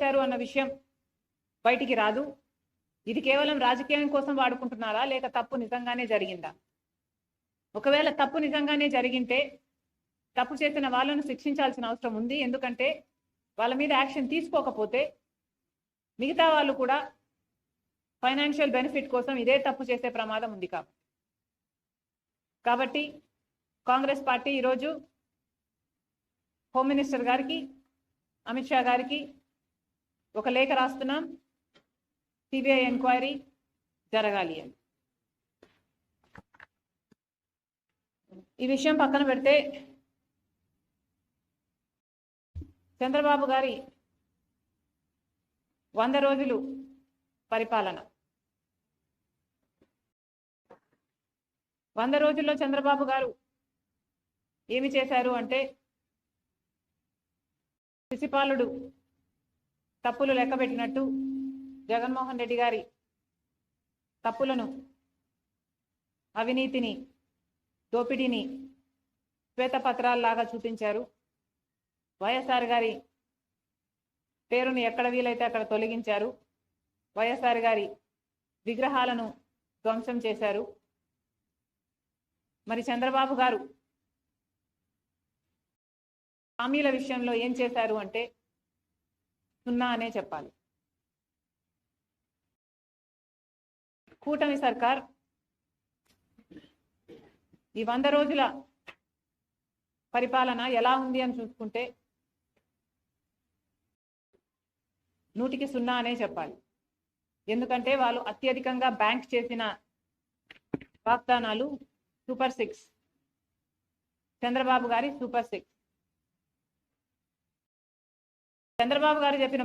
చేశారు అన్న విషయం బయటికి రాదు. ఇది కేవలం రాజకీయం కోసం వాడుకుంటున్నారా లేక తప్పు నిజంగానే జరిగిందా? ఒకవేళ తప్పు నిజంగానే జరిగింటే తప్పు చేసిన వాళ్ళను శిక్షించాల్సిన అవసరం ఉంది. ఎందుకంటే వాళ్ళ మీద యాక్షన్ తీసుకోకపోతే మిగతా వాళ్ళు కూడా ఫైనాన్షియల్ బెనిఫిట్ కోసం ఇదే తప్పు చేసే ప్రమాదం ఉంది కాబట్టి కాబట్టి కాంగ్రెస్ పార్టీ ఈరోజు హోమ్ మినిస్టర్ గారికి అమిత్ షా గారికి ఒక లేఖ రాస్తున్నాం. సిబిఐ ఎంక్వైరీ జరగాలి అని. ఈ విషయం పక్కన పెడితే చంద్రబాబు గారి వంద రోజులు పరిపాలన. వంద రోజుల్లో చంద్రబాబు గారు ఏమి చేశారు అంటే శిశిపాలుడు తప్పులు లెక్కబెట్టినట్టు జగన్మోహన్ రెడ్డి గారి తప్పులను అవినీతిని దోపిడీని శ్వేతపత్రాల్లాగా చూపించారు. వైఎస్ఆర్ గారి పేరును ఎక్కడ వీలైతే అక్కడ తొలగించారు. వైఎస్ఆర్ గారి విగ్రహాలను ధ్వంసం చేశారు. మరి చంద్రబాబు గారు హామీల విషయంలో ఏం చేశారు అంటే సున్నా అనే చెప్పాలి. కూటమి సర్కార్ ఈ వంద రోజుల పరిపాలన ఎలా ఉంది అని చూసుకుంటే నూటికి సున్నా అనే చెప్పాలి. ఎందుకంటే వాళ్ళు అత్యధికంగా బ్యాంక్ చేసిన వాగ్దానాలు సూపర్ సిక్స్. చంద్రబాబు గారి సూపర్ సిక్స్. చంద్రబాబు గారు చెప్పిన